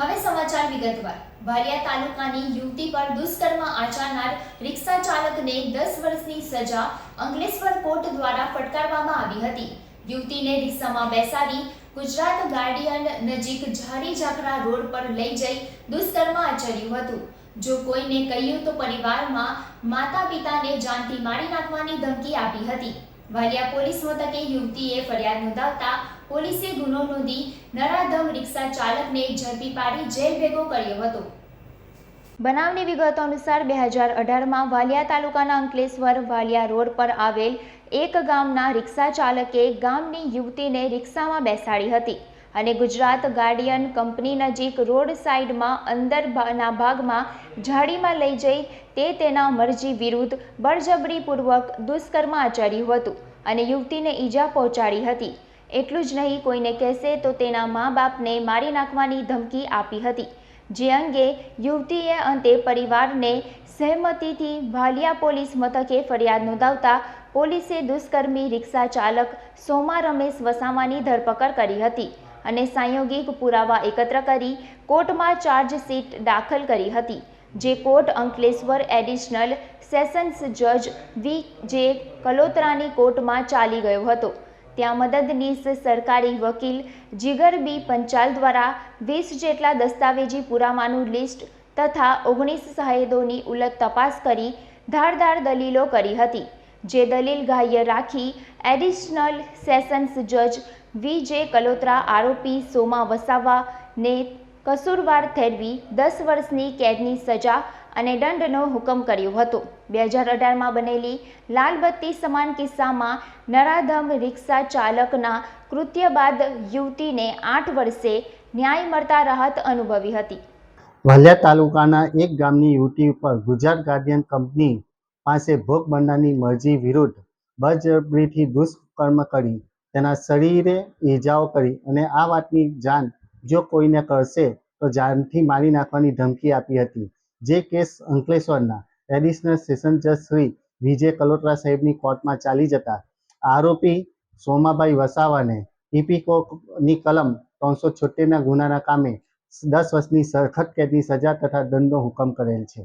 હવે સમાચાર વિગતવાર. વાલિયા તાલુકાની યુવતી પર દુષ્કર્મ આચરનાર રિક્ષા ચાલકને દસ વર્ષની સજા અંગલેશ્વર કોર્ટ દ્વારા ફટકારવામાં આવી હતી. યુવતીને રિક્ષામાં બેસાડી ગુજરાત ગાર્ડિયન નજીક ઝારી ઝાકરા રોડ પર લઈ જઈ દુષ્કર્મ આચર્યું હતું. જો કોઈને કહ્યું તો પરિવારમાં માતા પિતાને જાનથી મારી નાખવાની ધમકી આપી હતી. વાલિયા પોલીસ મથકે યુવતીએ ફરિયાદ નોંધાવતા પોલીસે ગુનો નોંધી નરાધમ રિક્ષા ચાલકને ઝડપી પાડી જેલ ભેગો કર્યો હતો. બનાવની વિગતો અનુસાર બે હજાર અઢારમાં વાલિયા તાલુકાના અંકલેશ્વર વાલિયા રોડ પર આવેલ એક ગામના રિક્ષા ચાલકે ગામની યુવતીને રિક્ષામાં બેસાડી હતી. અને ગુજરાત ગાર્ડિયન કંપની નજીક રોડ સાઈડમાં અંદરના ભાગમાં જાળીમાં લઈ જઈ તે તેના મરજી વિરુદ્ધ બળજબરીપૂર્વક દુષ્કર્મ આચર્યું હતું અને યુવતીને ઈજા પહોંચાડી હતી. એટલું જ નહીં, કોઈને કહેશે તો તેના મા બાપને મારી નાખવાની ધમકી આપી હતી. જે અંગે યુવતીએ અંતે પરિવારને સહેમતીથી ભાલિયા પોલીસ મથકે ફરિયાદ નોંધાવતા પોલીસે દુષ્કર્મી રિક્ષા ચાલક સોમા રમેશ વસાવાની ધરપકડ કરી હતી. અને સંયોગિક પુરાવા એકત્ર કરી કોર્ટમાં ચાર્જશીટ દાખલ કરી હતી, જે કોર્ટ અંકલેશ્વર એડિશનલ સેશન્સ જજ વી જે કલોત્રાની કોર્ટમાં ચાલી ગયો હતો. ત્યાં મદદનીશ સરકારી વકીલ જીગર બી પંચાલ દ્વારા વીસ જેટલા દસ્તાવેજી પુરાવાનું લિસ્ટ તથા ઓગણીસ સાહેદોની ઉલટ તપાસ કરી ધારદાર દલીલો કરી હતી. જે દલીલ ગ્રાહ્ય રાખી એડિશનલ સેશન્સ જજ વી જે કલોત્રા આરોપી સોમા વસાવાને કસૂરવાર ઠેરવી દસ વર્ષની કેદની સજા અને દંડનો હુકમ કર્યો હતો. બે હજાર અઢારમાં બનેલી લાલબત્તી સમાન કિસ્સામાં નરાધમ રિક્ષા ચાલકના કૃત્ય બાદ યુવતીને આઠ વર્ષે ન્યાય મળતા રાહત અનુભવી હતી. વાલિયા તાલુકાના એક ગામની યુવતી ઉપર ગુજરાત ગાર્ડિયન કંપની પાસે ભોગ બનનારની મરજી વિરુદ્ધ બળજબરીથી દુષ્કર્મ કરી, તેના શરીરે ઈજાઓ કરી અને આ વાતની જાણ જો કોઈને કરશે, તો જાનથી મારી નાખવાની ધમકી આપી હતી. જે કેસ અંકલેશ્વરના એડિશનલ સેશન જજ શ્રી વિજય કલોત્રા સાહેબની કોર્ટમાં ચાલી જતા, આરોપી સોમાભાઈ વસાવાને ઇપીકોની કલમ ત્રણસો છોતેરના ગુનાના કામે દસ વર્ષની સરખત કેદની સજા તથા દંડનો હુકમ કરેલ છે.